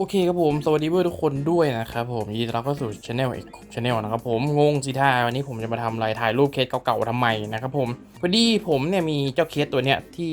โอเคครับผม สวัสดีเพื่อนทุกคนด้วยนะครับผมยินดีต้อนรับเข้าสู่ช anel อีกช anel นะครับผมงงสิท่าวันนี้ผมจะมาทำอะไรถ่ายรูปเคสเก่าๆทำไมนะครับผมพอดีผมเนี่ยมีเจ้าเคสตัวเนี้ยที่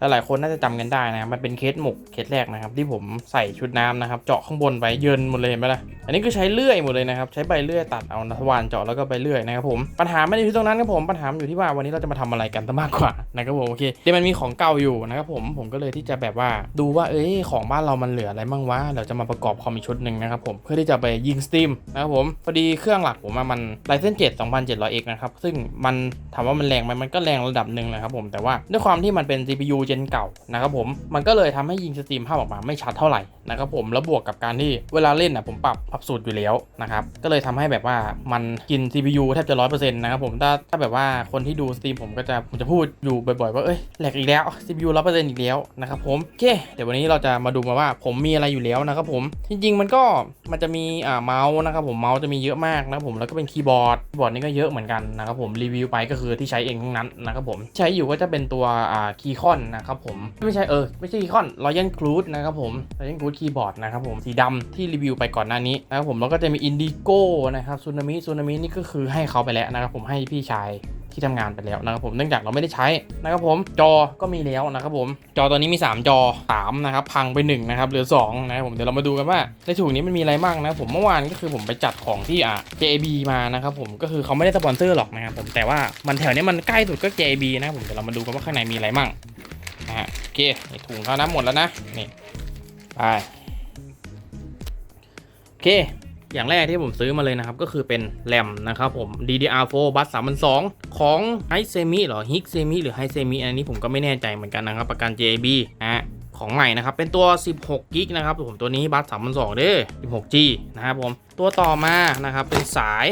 อ่าหลายๆคนน่าจะจำกันได้นะครับมันเป็นเคสหมกเคสแรกนะครับ ที่ผมใส่ชุดน้ำนะครับ เจาะข้างบนไปเยินหมดเลยเห็นไหมล่ะอันนี้คือใช้เลื่อยหมดเลยนะครับใช้ใบเลื่อยตัดเอาทวารเจาะแล้วก็ใบเลื่อยนะครับผมปัญหาไม่ได้อยู่ที่ตรงนั้นครับผมปัญหาอยู่ที่ว่าวันนี้เราจะมาทำอะไรกันซะมากกว่านะครับผมโอเคเดี๋ยวมันมีของเก่าอยู่นะครับผมผมก็เลยที่จะแบบว่าดูว่าเอ้ยของบ้านเรามันเหลืออะไรบ้างวะเราจะมาประกอบคอมอีกชุดหนึ่งนะครับผมเพื่อที่จะไปยิงสตรีมนะครับผมพอดีเครื่องหลักผมอะมัน Ryzen 7 2700X นะครับซึ่งมันถามว่ามันแรงไหมมันก็แรงระดับหนึ่งนะครับผมแต่ว่าด้วยความที่มันเป็น CPU เจนเก่านะครับผมมันก็เลยทำให้ยิงสตรีมภาพออกมาไม่ชัดเท่าไหร่นะครับผมแล้วบวกกับการที่เวลาเล่นอะผมปรับปรับสูตรอยู่แล้วนะครับก็เลยทำให้แบบว่ามันกิน CPU แทบจะร้อยเปอร์เซ็นต์นะครับผมถ้าถ้าแบบว่าคนที่ดูสตรีมผมก็จะผมจะพูดอยู่บ่อยๆว่าเอ้ยแหลกอีกแล้ว CPU ร้อยเปอร์เซ็นต์อีกแล้วนะครับผมโอเคเดี๋ยววันนี้เราจะมาดูมาว่าผมมีอะไรอยู่แล้วนะครับผมจริงๆมันก็มันจะมีอ่าเมาส์นะครับผมเมาส์จะมีเยอะมากนะครับผมแล้วก็เป็นคีย์บอร์ดคีย์บอร์ดนี่ก็เยอะเหมือนกันนะครับผมรีวิวไปก็คือที่ใช้เองทั้งนั้นนะครับผมใช้อยู่ก็จะเป็นตัวอ่าคีย์คอนนะครับผมไม่ใช่เออไม่ใช่อีคอนรอยัลครูดนะครับผมรอยัลครูดคีย์บอร์ดนะครับผมสีดำที่รีวิวไปก่อนหน้านี้นะครับผมแล้วก็จะมีอินดิโก้นะครับซูนามิซูนามินี่ก็คือให้เขาไปแล้วนะครับผมให้พี่ชาย ที่ทำงานไปแล้วนะครับผมเนื่องจากเราไม่ได้ใช้นะครับผมจอก็มีแล้วนะครับผมจอตัวนี้มี 3 จอ3นะครับพังไป1นะครับเหลือ2นะครับผมเดี๋ยวเรามาดูกันว่าในถุงนี้มันมีอะไรบ้างนะครับผมเมื่อวานก็คือผมไปจัดของที่อะ JB มานะครับผมก็คือเขาไม่ได้สปอนเซอร์หรอกนะครับผมแต่ว่ามันแถวนี้มันใกล้สุดก็ JB นะครับผมเดี๋ยวเรามาดูกันว่าข้างในมีอะไรมั่งนะฮะโอเคในถุงเขาน้ำหมดแล้วนะนี่ไปโอเค อย่างแรกที่ผมซื้อมาเลยนะครับ ก็คือเป็นแรมนะครับผม DDR4 บัส3,200ของ h i s e m i หรอ h i s e m i หรือ h i s e m i อันนี้ผมก็ไม่แน่ใจเหมือนกันนะครับ ประกัน JB นะฮะของใหม่นะครับ เป็นตัว 16กิกนะครับผมตัวนี้บัส3,200เด้อ 16G นะครับผม ตัวต่อมานะครับเป็นสาย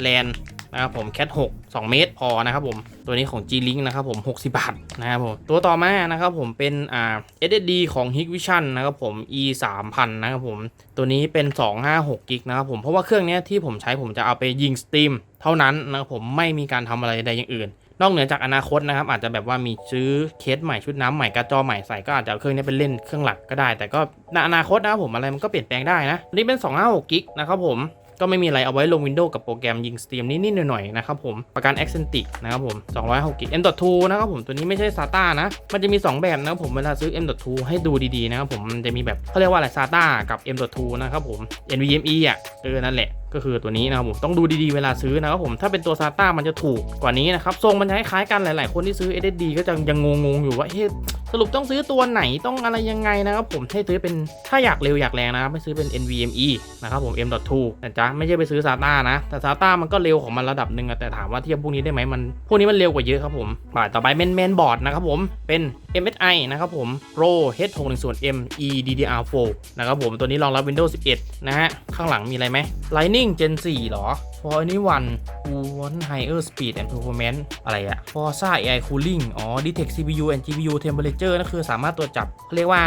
แลนนะครับผม Cat 6 2 เมตรพอนะครับผม ตัวนี้ของ G-Link นะครับผม 60 บาทนะครับผมตัวต่อมานะครับผมเป็นอ่า SSD ของ Hikvision นะครับผม E 3000นะครับผมตัวนี้เป็น 256กิกนะครับผมเพราะว่าเครื่องนี้ที่ผมใช้ผมจะเอาไปยิงสตรีมเท่านั้นนะครับผมไม่มีการทำอะไรใดอย่างอื่นนอกเหนือจากอนาคตนะครับอาจจะแบบว่ามีซื้อเคสใหม่ชุดน้ำใหม่กร์ดจอใหม่ใส่ก็อาจจะเอาเครื่องนี้เป็นเล่นเครื่องหลักก็ได้ แต่ก็ในอนาคตนะครับผมอะไรมันก็เปลี่ยนแปลงได้นะนนี้เป็น256กิกนะครับผม ก็ไม่มีอะไรเอาไว้ลง Windows กับโปรแกรมยิงสตรีมนิดๆหน่อยๆนะครับผมประกัน Accentic นะครับผม206กิก M.2 นะครับผมตัวนี้ไม่ใช่ SATA นะมันจะมี 2 แบบนะครับผมเวลาซื้อ M.2 ให้ดูดีๆนะครับผมมันจะมีแบบเขาเรียกว่าอะไร SATA กับ M.2 นะครับผม NVMe อะเออนั่นแหละก็คือตัวนี้นะครับผมต้องดูดีๆเวลาซื้อนะครับผมถ้าเป็นตัว SATA มันจะถูกกว่านี้นะครับทรงมันจะคล้ายๆกันหลาย ๆ คนที่ซื้อ SSD ก็จะยังงงๆอยู่ว่าเฮ้ยสรุปต้องซื้อตัวไหนต้องอะไรยังไงนะครับผมให้ซื้อเป็นถ้าอยากเร็วอยากแรงนะครับไม่ซื้อเป็น NVMe นะครับผม M.2 นะจ๊ะไม่ใช่ไปซื้อ SATA นะ แต่ SATA มันก็เร็วของมันระดับหนึ่งอะแต่ถามว่าเทียบพวกนี้ได้ไหมมัน พวกนี้มันเร็วกว่าเยอะครับผมบ่ายต่อไปเมนเมนบอร์ดนะครับผมเป็น MSI นะครับผม Pro H610M eDDR4 นะครับผมตัวนี้รองรับ Windows 11 นะฮะข้างหลังมีอะไรไหม Lightning Gen 4หรอ For anyone who want higher speed and performance อะไรอะ Forza AI Cooling อ๋อ Detect CPU and GPU temperature นั่นคือสามารถตรวจจับเขาเรียกว่า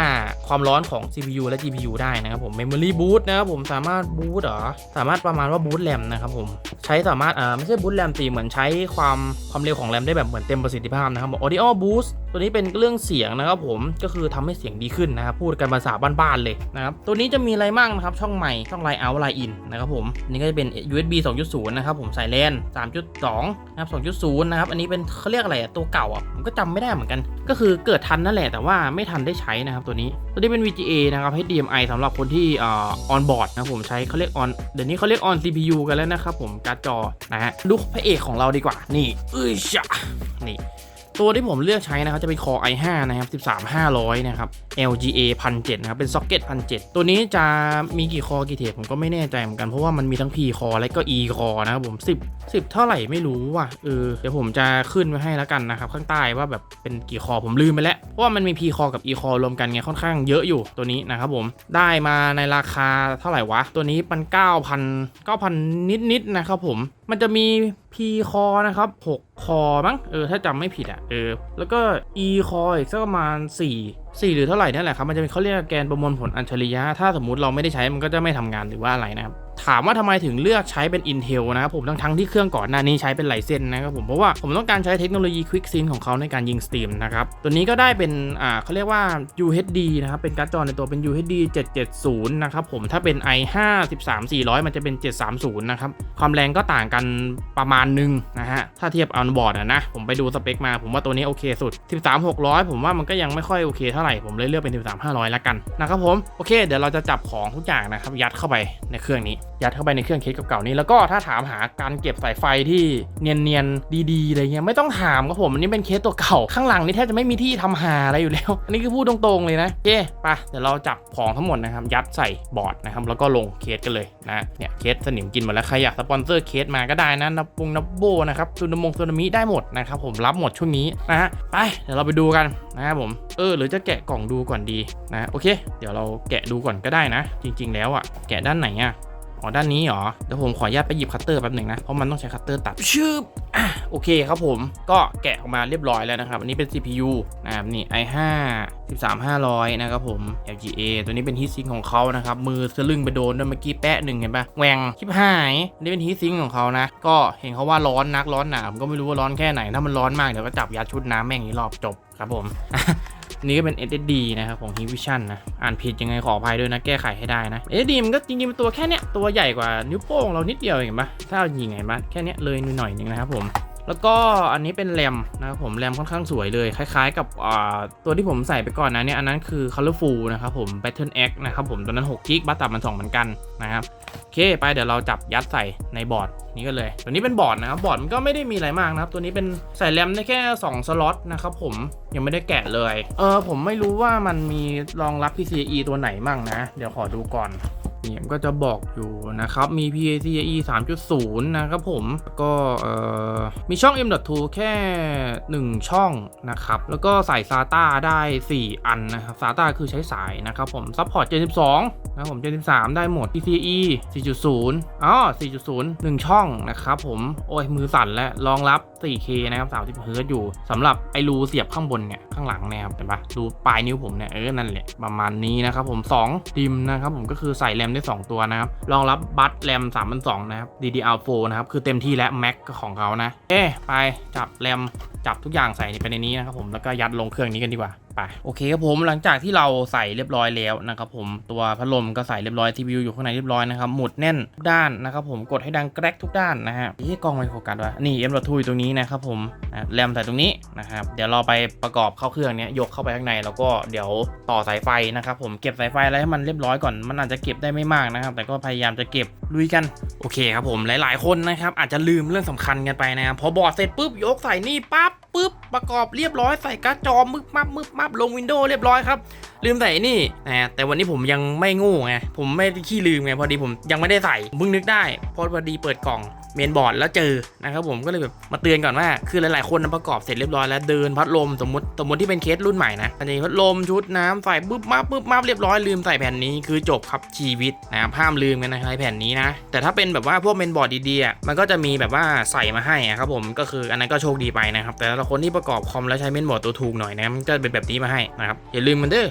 ความร้อนของ CPU และ GPU ได้นะครับผม Memory Boot นะครับผมสามารถ boot เหรอ สามารถประมาณว่า boot RAM นะครับผม ใช้สามารถอ่าไม่ใช่ boot RAM ตีเหมือนใช้ความความเร็วของ RAM ได้แบบเหมือนเต็มประสิทธิภาพนะครับผม Audio Boost ตัวนี้เป็นเรื่องเสียงนะครับผมก็คือทำให้เสียงดีขึ้นนะครับพูดกันภาษาบ้านๆเลยนะครับตัวนี้จะมีอะไรมั่งนะครับช่องใหม่ช่อง Line Out Line In นะครับผมนนี่ก็จะเป็น USB 2.0นะครับผมสายแลน3.2 นะครับ 2.0 นะครับ อันนี้เป็นเขาเรียกอะไรอะตัวเก่าอะผมก็จำไม่ได้เหมือนกัน ก็คือเกิดทันนั่นแหละแต่ว่าไม่ทันได้ใช้นะครับตัวนี้ ตัวนี้เป็น VGA นะครับ HDMI สำหรับคนที่อ่า on board นะผมใช้เขาเรียก on เดี๋ยวนี้เขาเรียก on CPU กันแล้วนะครับผมการ์ดจอนะฮะดูพระเอกของเราดีกว่านี่เอ้ยชะนี่ ตัวที่ผมเลือกใช้นะครับจะเป็น Core i5 นะครับ13500 นะครับ LGA 1007นะครับเป็น Socket 1007 ตัวนี้จะมีกี่คอกี่เทปผมก็ไม่แน่ใจเหมือนกัน เพราะว่ามันมีทั้ง P คอและก็ E คอนะครับผม 10 10 เท่าไหร่ไม่รู้ว่ะเออเดี๋ยวผมจะขึ้นไว้ให้แล้วกันนะครับ ข้างใต้ว่าแบบเป็นกี่คอผมลืมไปแล้ว เพราะว่ามันมี P คอกับ E คอรวมกันไงค่อนข้างเยอะอยู่ตัวนี้นะครับผมได้มาในราคาเท่าไหร่วะ ตัวนี้มัน9,000 9,000 นิดๆนะครับผม มันจะมี P คอนะครับ 6 คอมั้ง เออ ถ้าจำไม่ผิดอะ เออ แล้วก็ E คออีกสักประมาณ 4 4 หรือเท่าไหร่นั่นแหละครับ มันจะเป็นเขาเรียกแกนประมวลผลอัจฉริยะ ถ้าสมมุติเราไม่ได้ใช้มันก็จะไม่ทำงานหรือว่าอะไรนะครับ ถามว่าทำไมถึงเลือกใช้เป็น Intel นะครับผมทั้งทั้งที่เครื่องก่อนหน้านี้ใช้เป็นไลเซนนะครับผมเพราะว่าผมต้องการใช้เทคโนโลยี Quick Sync ของเขาในการยิงสตรีมนะครับตัวนี้ก็ได้เป็นอ่าเขาเรียกว่า UHD นะครับเป็นการ์ดจอในตัวเป็น UHD 770นะครับผมถ้าเป็น i5 13400 มันจะเป็น 730นะครับความแรงก็ต่างกันประมาณนึงนะฮะถ้าเทียบออนบอร์ดนะผมไปดูสเปคมาผมว่าตัวนี้โอเคสุด 13600 ผมว่ามันก็ยังไม่ค่อยโอเคเท่าไหร่ผมเลยเลือกเป็น 13500ละกันนะครับผมโอเค เดี๋ยวเราจะจับของทุกอย่างนะครับยัดเข้าไปในเครื่องนี้ ยัดเข้าไปในเครื่องเคสเก่าๆนี้แล้วก็ถ้าถามหาการเก็บสายไฟที่เนียนๆดีๆอะไรเงี้ยไม่ต้องถามครับผมอันนี้เป็นเคสตัวเก่า ข้างหลังนี่แทบจะไม่มีที่ทำหาอะไรอยู่แล้ว อันนี้คือพูดตรงๆเลยนะโอเคไปเดี๋ยวเราจับของทั้งหมดนะครับยัดใส่บอร์ดนะครับแล้วก็ลงเคสกันเลยนะเนี่ยเคสสนิมกินหมดแล้วใครอยากสปอนเซอร์เคสมาก็ได้นะนับปงนับโบนะครับซูนมงซูนามิได้หมดนะครับผมรับหมดช่วงนี้นะฮะไปเดี๋ยวเราไปดูกันนะครับผมเออหรือจะแกะกล่องดูก่อนดีนะโอเค เดี๋ยวเราแกะดูก่อนก็ได้นะ จริง ๆ แล้วอะแกะด้านไหนอะ อ๋อด้านนี้เหรอเดี๋ยวผมขออนุญาตไปหยิบคัตเตอร์แป๊บหนึ่งนะเพราะมันต้องใช้คัตเตอร์ตัดชืบอะโอเคครับผมก็แกะออกมาเรียบร้อยแล้วนะครับ อันนี้เป็น CPU นะครับนี่ i5 13500 นะครับผม LGA ตัวนี้เป็นฮีทซิงของเขานะครับ มือสลึงไปโดนด้วยเมื่อกี้แปะหนึ่งเห็นปะแหวงชิบหายอันนี้เป็นฮีทซิงของเขานะ ก็เห็นเขาว่าร้อนนักร้อนหนาผมก็ไม่รู้ว่าร้อนแค่ไหนถ้ามันร้อนมากเดี๋ยวก็จับยัดชุดน้ำแม่งนี้รอบจบครับผมอั นี่ก็เป็น SSD นะครับของ Hivision นะ อ่านผิดยังไงขออภัยด้วยนะ แก้ไขให้ได้นะ SSD มันก็จริงๆเป็นตัวแค่เนี้ยตัวใหญ่กว่านิ้วโป้งเรานิดเดียวเองเห็นปะถ้าเอายิงไงปะแค่เนี้ยเลยหน่อยหนึงนะครับผม แล้วก็อันนี้เป็นแรมนะครับผมแรมค่อนข้างสวยเลยคล้ายๆ กับตัวที่ผมใส่ไปก่อนนะเนี่ยอันนั้นคือ Colorful นะครับผม Pattern X นะครับผมตัวนั้น6 g b บัตตับมัน2เหมือนกันนะครับโอเคไปเดี๋ยวเราจับยัดใส่ในบอร์ดนี้กันเลย ตัวนี้เป็นบอร์ดนะครับบอร์ดมันก็ไม่ได้มีอะไรมากนะครับตัวนี้เป็นใส่แรมได้แค่ 2 สล็อตนะครับผมยังไม่ได้แกะเลยเออผมไม่รู้ว่ามันมีรองรับ PCIe ตัวไหนมั่งนะ เดี๋ยวขอดูก่อน นี่มันก็จะบอกอยู่นะครับ มี PCIe 3.0 นะครับผมก็เอ่อมีช่อง M.2 แค่ 1 ช่องนะครับ แล้วก็ใส่ SATA ได้ 4 อันนะครับ SATA คือใช้สายนะครับผมซัพพอร์ต 72 นะครับผม 73 ได้หมด PCIe 4.0 อ๋อ 4.0 1 ช่องนะครับผม โอ้ย มือสั่นแล้วรองรับ 4K นะครับ 30 Hz อยู่สำหรับไอรูเสียบข้างบนเนี่ย ข้างหลังเนี่ยครับเห็นปะรูปลายนิ้วผมเนี่ย เออ นั่นแหละประมาณนี้นะครับผม2ดิมนะครับผมก็คือใส่แรมได้ 2 ตัวนะครับ รองรับบัตแรม3,200นะครับ DDR4 นะครับ คือเต็มที่และแม็กของเขานะ เอ๊ไปจับแรมจับทุกอย่างใส่ไปในนี้นะครับผม แล้วก็ยัดลงเครื่องนี้กันดีกว่า ไปโอเคครับผมหลังจากที่เราใส่เรียบร้อยแล้วนะครับผมตัวพัดลมก็ใส่เรียบร้อย CPU อยู่ข้างในเรียบร้อยนะครับหมุดแน่นทุกด้านนะครับผมกดให้ดังแกรกทุกด้านนะฮะที่กล้องไม่โฟกัสวะนี่ M.2 อยู่ตรงนี้นะครับผมนะแรมใส่ตรงนี้นะครับเดี๋ยวเราไปประกอบเข้าเครื่องเนี้ยยกเข้าไปข้างในแล้วก็เดี๋ยวต่อสายไฟนะครับผมเก็บสายไฟอะไรให้มันเรียบร้อยก่อนมันอาจจะเก็บได้ไม่มากนะครับแต่ก็พยายามจะเก็บ ลุยกันโอเคครับผมหลาย ๆ คนนะครับอาจจะลืมเรื่องสำคัญกันไปนะครับพอบอร์ดเสร็จปุ๊บยกใส่นี่ปั๊บปุ๊บประกอบเรียบร้อยใส่การ์ดจอมึบมับมึบมับลงวินโดว์เรียบร้อยครับ ลืมใส่นี่นะแต่วันนี้ผมยังไม่งูไงผมไม่ขี้ลืมไงพอดีผมยังไม่ได้ใส่เพิ่งนึกได้พราะพอดีเปิดกล่องเมนบอร์ดแล้วเจอนะครับผมก็เลยแบบมาเตือนก่อนว่า คือหลายๆ คนประกอบเสร็จเรียบร้อยแล้วเดินพัดลมสมมติสมมติที่เป็นเคสรุ่นใหม่นะอันนี้พัดลมชุดน้ำใส่ปุ๊บมาปุ๊บมาเรียบร้อยลืมใส่แผ่นนี้คือจบครับชีวิตนะครับห้ามลืมกันนะใช้แผ่นนี้นะ แต่ถ้าเป็นแบบว่าพวกเมนบอร์ดดีๆมันก็จะมีแบบว่าใส่มาให้อะครับผมก็คืออันนั้นก็โชคดีไปนะครับแต่ละคนที่ประกอบคอมแล้วใช้เมนบอร์ดตัวถูกหน่อยนะมันก็เป็นแบบนี้มาให้นะครับอย่าลืมมันเด้อ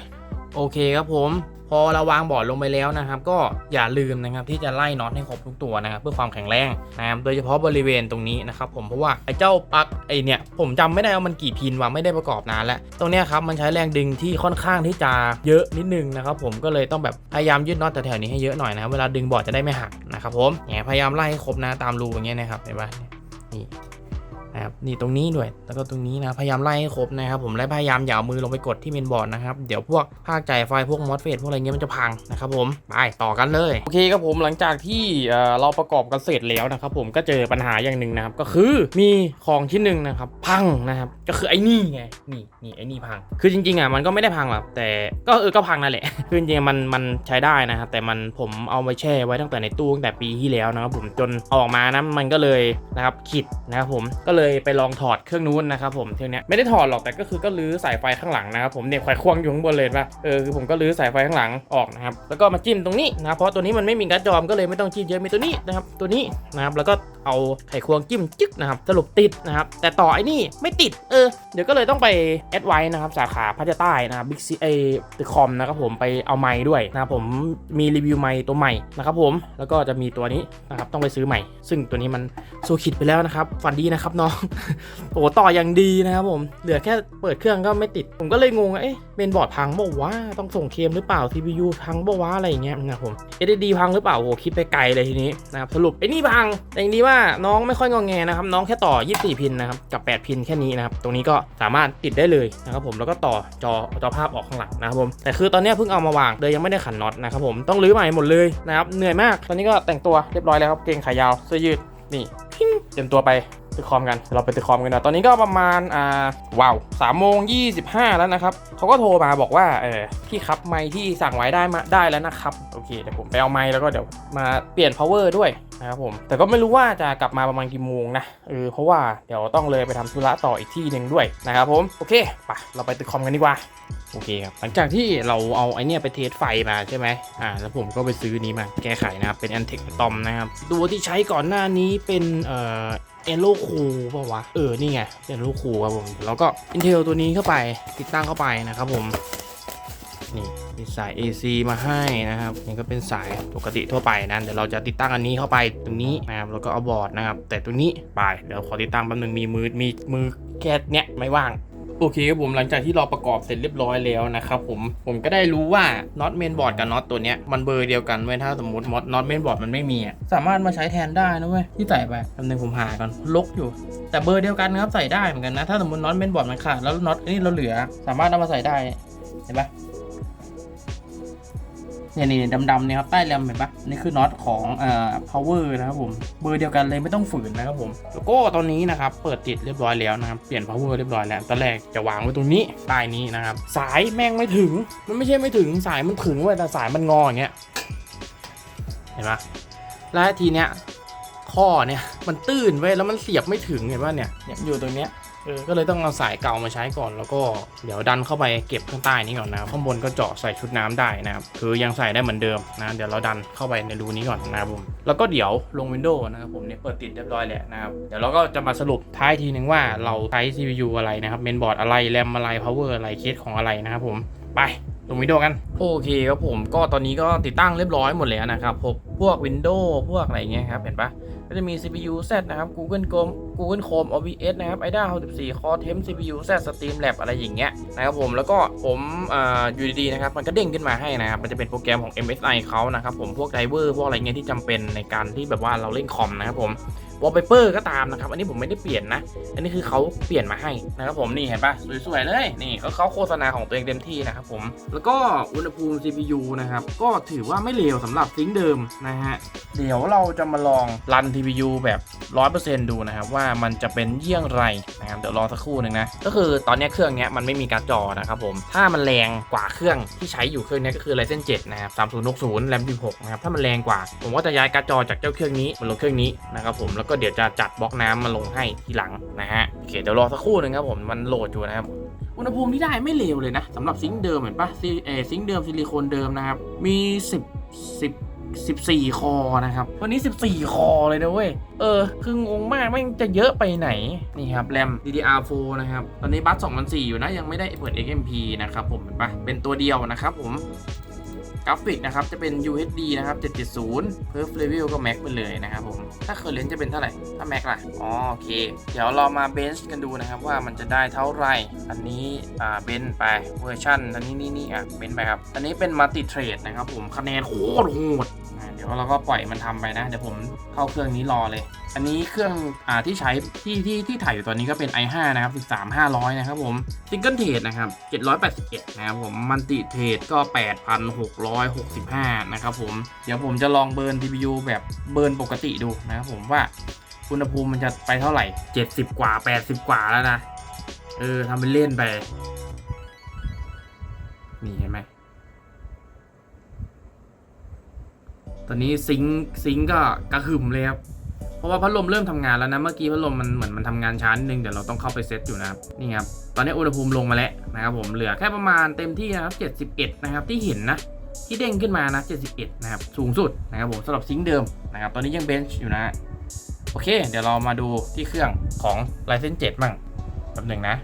โอเคครับผมพอเราวางบอร์ดลงไปแล้วนะครับ ก็อย่าลืมนะครับที่จะไล่น็อตให้ครบทุกตัวนะครับเพื่อความแข็งแรงนะครับโดยเฉพาะบริเวณตรงนี้นะครับผมเพราะว่าไอ้เจ้าปลั๊กไอเนี่ยผมจำไม่ได้ว่ามันกี่พินว่าไม่ได้ประกอบนานแล้ว ตรงเนี้ยครับมันใช้แรงดึงที่ค่อนข้างที่จะเยอะนิดนึงนะครับผมก็เลยต้องแบบพยายามยืดน็อตแถวๆนี้ให้เยอะหน่อยนะครับเวลาดึงบอร์ดจะได้ไม่หักนะครับผมเนี่ยพยายามไล่ให้ครบนะตามรูอย่างเงี้ยนะครับเห็นปะนี่ นะครับนี่ตรงนี้ด้วยแล้วก็ตรงนี้นะพยายามไล่ให้ครบนะครับผมและพยายามอย่าเอามือลงไปกดที่เมนบอร์ดนะครับเดี๋ยวพวกภาคจ่ายไฟพวกมอสเฟตพวกอะไรเงี้ยมันจะพังนะครับผมไปต่อกันเลยโอเคครับผมหลังจากที่เราประกอบกันเสร็จแล้วนะครับผมก็เจอปัญหาอย่างหนึ่งนะครับก็คือมีของชิ้นหนึ่งนะครับพังนะครับก็คือไอ้นี่ไงนี่นี่ไอ้นี่พัง คือจริงๆอะมันก็ไม่ได้พังหรอกแต่ก็เออก็พังนั่นแหละคือจริงๆมันมันใช้ได้นะครับแต่มันผมเอาไว้แช่ไว้ตั้งแต่ในตู้ตั้งแต่ปีที่แล้วนะครับผมจนอออกมานะมันก็เลยนะครับขิดนะครับผมก็เลยเลยไปลองถอดเครื่องนู้นนะครับผมเที่ยวนี้ไม่ได้ถอดหรอกแต่ก็คือก็รื้อสายไฟข้างหลังนะครับผมเนี่ยไขควงอยู่ข้างบนเลยป่ะเออคือผมก็รื้อสายไฟข้างหลังออกนะครับแล้วก็มาจิ้มตรงนี้นะครับเพราะตัวนี้มันไม่มีการ์ดจอมก็เลยไม่ต้องจิ้มเยอะมีตัวนี้นะครับตัวนี้นะครับแล้วก็เอาไขควงจิ้มจึ๊กนะครับสรุปติดนะครับแต่ต่อไอ้นี่ไม่ติดเออเดี๋ยวก็เลยต้องไปแอดไว้นะครับสาขาพัทยาใต้นะครับบิ๊กซีไอตึกคอมนะครับผมไปเอาไม้ด้วยนะครับผมมีรีวิวไม้ตัวใหม่นะครับผมแล้วก็จะมีตัวนี้นะครับต้องไปซื้อใหม่ ซึ่งตัวนี้มันโซคิดไปแล้วนะครับฝันดีนะครับน้องโอ้ต่ออย่างดีนะครับผม เหลือแค่เปิดเครื่องก็ไม่ติด ผมก็เลยงงว่าเอ๊ะเมนบอร์ดพังบอกว่าต้องส่งเคมหรือเปล่า CPU พังบอกว่าอะไรอย่างเงี้ยนะครับผม SSD พังหรือเปล่าโอ้โหคิดไปไกลเลยทีนี้นะครับสรุปไอ้นี่พังแต่อย่างดีว่าน้องไม่ค่อยงองแงนะครับน้องแค่ต่อ 24 พินนะครับกับ 8 พินแค่นี้นะครับตรงนี้ก็สามารถติดได้เลยนะครับผมแล้วก็ต่อจอจอภาพออกข้างหลังนะครับผมแต่คือตอนนี้เพิ่งเอามาวางเลยยังไม่ได้ขันน็อตนะครับผมต้องรื้อใหม่หมดเลยนะครับเหนื่อยมากตอนนี้ก็แต่งตัวเรียบร้อยแล้วครับเกงขายาวเสื้อยืดนี่เตรียมตัวไป ตึกคอมกันเดี๋ยวเราไปตึกคอมกันนะตอนนี้ก็ประมาณอ่าว้าวสามโมงยี่สิบห้าแล้วนะครับเขาก็โทรมาบอกว่าเออพี่ครับไม้ที่สั่งไว้ได้มาได้แล้วนะครับโอเคเดี๋ยวผมไปเอาไม้แล้วก็เดี๋ยวมาเปลี่ยน power ด้วย นะครับผมแต่ก็ไม่รู้ว่าจะกลับมาประมาณกี่โมงนะเออเพราะว่าเดี๋ยวต้องเลยไปทำธุระต่ออีกที่หนึ่งด้วยนะครับผมโอเคไปเราไปตึกคอมกันดีกว่าโอเคครับหลังจากที่เราเอาไอเนี้ยไปเทสไฟมาใช่ไหมอ่าแล้วผมก็ไปซื้อนี้มาแก้ไขนะครับเป็น a n t e c ตอมนะครับตัวที่ใช้ก่อนหน้านี้เป็นเอ่อเอโลคูป่าวะเออนี่ไงเอโลคูครับผมแล้วก็ Intel ตัวนี้เข้าไปติดตั้งเข้าไปนะครับผม นี่มีสาย AC มาให้นะครับนี่ก็เป็นสายปกติทั่วไปนะเดี๋ยวเราจะติดตั้งอันนี้เข้าไปตรงนี้นะครับแล้วก็เอาบอร์ดนะครับ แต่ตัวนี้ไปเดี๋ยวขอติดตั้งแป๊บนึงมีมือมีมือแค่เนี้ยไม่ว่างโอเคครับผมหลังจากที่เราประกอบเสร็จเรียบร้อยแล้วนะครับผมผมก็ได้รู้ว่าน็อตเมนบอร์ดกับน็อตตัวเนี้ยมันเบอร์เดียวกันเว้ยถ้าสมมติมดน็อตเมนบอร์ดมันไม่มีอะสามารถมาใช้แทนได้นะเว้ยที่ใส่ไปคำนึงผมหาก่อนลกอยู่ แต่เบอร์เดียวกันนะครับใส่ได้เหมือนกันนะถ้าสมมติน็อตเมนบอร์ดมันขาดแล้วน็อตอันนี้เราเหลือ สามารถเอามาใส่ได้เห็นปะ เนี่ยนี่ดำๆเนี่ยครับใต้แรมเห็นปะนี่คือน็อตของเอ่อ power นะครับผมเบอร์เดียวกันเลยไม่ต้องฝืนนะครับผมแล้วก็ตอนนี้นะครับเปิดติดเรียบร้อยแล้วนะครับเปลี่ยน power เรียบร้อยแล้วตอนแรกจะวางไว้ตรงนี้ใต้นี้นะครับสายแม่งไม่ถึงมันไม่ใช่ไม่ถึงสายมันถึงเว้ยแต่สายมันงออย่างเงี้ยเห็นปะแล้วทีเนี้ยข้อเนี่ยมันตื้นเว้ยแล้วมันเสียบไม่ถึงเห็นปะเนี่ยเนี่ยอยู่ตรงเนี้ย เออก็เลยต้องเอาสายเก่ามาใช้ก่อนแล้วก็เดี๋ยวดันเข้าไปเก็บข้างใต้นี้ก่อนนะครับข้างบนก็เจาะใส่ชุดน้ำได้นะครับคือยังใส่ได้เหมือนเดิมนะเดี๋ยวเราดันเข้าไปในรูนี้ก่อนนะครับผมแล้วก็เดี๋ยวลงวินโดว์นะครับผมเนี่ยเปิดติดเรียบร้อยแล้วนะครับเดี๋ยวเราก็จะมาสรุปท้ายทีหนึ่งว่าเราใช้ CPU อะไรนะครับเมนบอร์ดอะไรแรมอะไร power อะไรเคสของอะไรนะครับผมไป ลงวิดีโอกัน โอเคครับผมก็ตอนนี้ก็ติดตั้งเรียบร้อยหมดแล้วนะครับพวกพวก Windows พวกอะไรเงี้ยครับเห็นปะก็จะมี CPU Z นะครับ Google Chrome Google Chrome OBS นะครับ IDA 64 Core Temp CPU Z Streamlab อะไรอย่างเงี้ยนะครับผมแล้วก็ผมอ่าอยู่ดีๆนะครับมันก็เด้งขึ้นมาให้นะครับมันจะเป็นโปรแกรมของ MSI เขานะครับผมพวกไดเวอร์พวกอะไรเงี้ยที่จำเป็นในการที่แบบว่าเราเล่นคอมนะครับผม วอลเปเปอร์ก็ตามนะครับ อันนี้ผมไม่ได้เปลี่ยนนะ อันนี้คือเขาเปลี่ยนมาให้นะครับผมนี่เห็นปะสวยๆเลยนี่ก็เขาโฆษณาของตัวเองเต็มที่นะครับผมแล้วก็อุณหภูมิ CPU นะครับก็ถือว่าไม่เลวสำหรับซิงค์เดิมนะฮะเดี๋ยวเราจะมาลองรัน TPU แบบ 100%ดูนะครับว่ามันจะเป็นเยี่ยงไรนะครับเดี๋ยวรอสักครู่หนึ่งนะก็คือตอนนี้เครื่องเนี้ยมันไม่มีการ์ดจอนะครับผมถ้ามันแรงกว่าเครื่องที่ใช้อยู่เครื่องนี้ก็คือ Ryzen 7 นะครับ 3060 RAM 16 นะครับถ้ามันแรงกว่า ผมก็จะย้ายการ์ดจอจากเจ้าเครื่องนี้มาลงเครื่องนี้นะครับผมแล้วก็เดี๋ยวจะจัดบล็อกน้ำมาลงให้ทีหลังนะฮะโอเคเดี๋ยวรอสักครู่หนึ่งครับผมมันโหลดอยู่นะครับอุณหภูมิที่ได้ไม่เลวเลยนะสำหรับซิงค์เดิมเห็นปะซิเออซิงค์เดิมซิลิโคนเดิมนะครับมี10 10 14 คอนะครับ วันนี้ 14 คอเลยนะเว้ย เออ คืองงมากแม่งจะเยอะไปไหน นี่ครับ แรม DDR4 นะครับ ตอนนี้บัส2004 อยู่นะ ยังไม่ได้เปิด XMP นะครับผมเห็นปะเป็นตัวเดียวนะครับผม กราฟิกนะครับจะเป็น UHD นะครับ 770 Perf Level ก็ Max ไปเลยนะครับผม ถ้าเคอร์เรนจะเป็นเท่าไหร่ ถ้า Max ล่ะ อ๋อโอเค เดี๋ยวเรามาเบนช์กันดูนะครับว่ามันจะได้เท่าไหร่ อันนี้อ่าเบนไปเวอร์ชันอันนี้นี่นี่อะเบนไปครับ อันนี้เป็นมัลติเทรดนะครับผม คะแนนโคตรโหด ดี๋ยวเราก็ปล่อยมันทำไปนะ เดี๋ยวผมเข้าเครื่องนี้รอเลย อันนี้เครื่องอ่าที่ใช้ที่ที่ที่ถ่ายอยู่ตอนนี้ก็เป็น i5 นะครับ13 500 นะครับผมซิงเกิลเทรดนะครับ781 นะครับผมมันติเทรดก็ 8,665 นะครับผม เดี๋ยวผมจะลองเบิร์น TPU แบบเบิร์นปกติดูนะครับผมว่าอุณหภูมิมันจะไปเท่าไหร่ 70 กว่า 80 กว่าแล้วนะ เออทำเป็นเล่นไป นี่เห็นไหม อนนี้ซิงซิงก็กระหึ่มเลยครับเพราะว่าพัดลมเริ่มทำงานแล้วนะ เมื่อกี้พัดลมมันเหมือนมันทำงานช้านิดนึงเดี๋ยวเราต้องเข้าไปเซตอยู่นะครับนี่ครับตอนนี้อุณหภูมิลงมาแล้วนะครับผมเหลือแค่ประมาณเต็มที่นะครับ71นะครับที่เห็นนะที่เด้งขึ้นมานะ71นะครับสูงสุดนะครับผมสำหรับซิงเดิมนะครับตอนนี้ยังเบนช์อยู่นะโอเค เดี๋ยวเรามาดูที่เครื่องของ Ryzen 7มั่งแป๊บหนึ่งนะ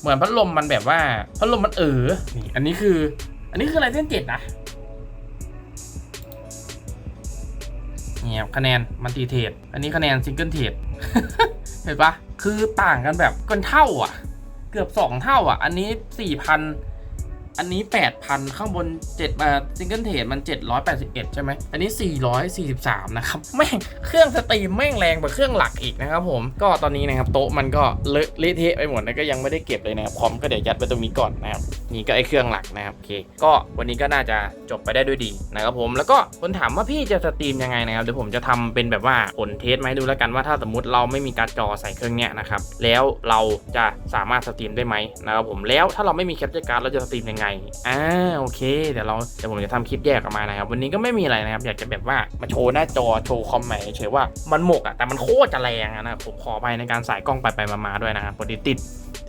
เหมือนพัดลมมันแบบว่าพัดลมมันเออนี่อันนี้คือ อันนี้คือ Ryzen 7นะ นี่ยคะแนนมัลตีเทรดอันนี้คะแนนซิงเกิลเทรดเห็นปะคือต่างกันแบบกันเท่าอะ เกือบ 2 เท่าอะ อันนี้ 4,000 อันนี้ 8,000 ข้างบน7มาซิงเกิลเทรดมัน 781 ใช่ไหม อันนี้ 443 นะครับ แม่ง เครื่องสตรีมแม่งแรงกว่าเครื่องหลักอีกนะครับผม ก็ตอนนี้นะครับ โต๊ะมันก็เลอะเละเทะไปหมดนะก็ยังไม่ได้เก็บเลยนะครับ คอมก็เดี๋ยวยัดไว้ตรงนี้ก่อนนะครับ นี่ก็ไอเครื่องหลักนะครับ โอเค ก็วันนี้ก็น่าจะจบไปได้ด้วยดีนะครับผม แล้วก็คนถามว่าพี่จะสตรีมยังไงนะครับ เดี๋ยวผมจะทำเป็นแบบว่าผลเทสมาให้ดูแล้วกันว่าถ้าสมมติเราไม่มีการ์ดจอใส่เครื่องเนี้ยนะครับ แล้วเราจะสามารถสตรีมได้ไหมนะครับผม แล้วถ้าเราไม่มีแคปเจอร์การ์ดเราจะสตรีมยังไงอ่าโอเค เดี๋ยวเราเดี๋ยวผมจะทำคลิปแยกออกมานะครับ วันนี้ก็ไม่มีอะไรนะครับ อยากจะแบบว่ามาโชว์หน้าจอโชว์คอมใหม่เฉยๆว่ามันหมกอะแต่มันโคตรจะแรงนะครับผมขอไปในการสายกล้องไปไปมาๆด้วยนะครับพอดีติด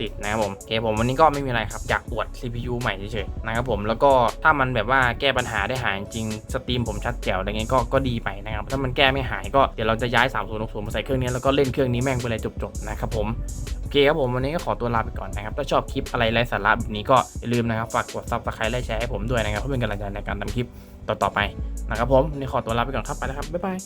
ติดนะครับผมโอเคผมวันนี้ก็ไม่มีอะไรครับ อยากอวด CPU ใหม่เฉยๆนะครับผมแล้วก็ถ้ามันแบบว่าแก้ปัญหาได้หายจริงสตรีมผมชัดแจ๋วอะไรเงี้ยก็ก็ดีไปนะครับถ้ามันแก้ไม่หายก็เดี๋ยวเราจะย้าย3 0 6 0มาใส่เครื่องนี้แล้วก็เล่นเครื่องนี้แม่งไปเลยจบๆนะครับผม เคครับผมวันนี้ก็ขอตัวลาไปก่อนนะครับ ถ้าชอบคลิปอะไรไร้สาระแบบนี้ก็อย่าลืมนะครับ ฝากกดซับสไครต์และแชร์ให้ผมด้วยนะครับ เพื่อเป็นกำลังใจในการทำคลิปต่อๆไปนะครับผมวันนี้ขอตัวลาไปก่อนครับไปแล้วครับบ๊ายบาย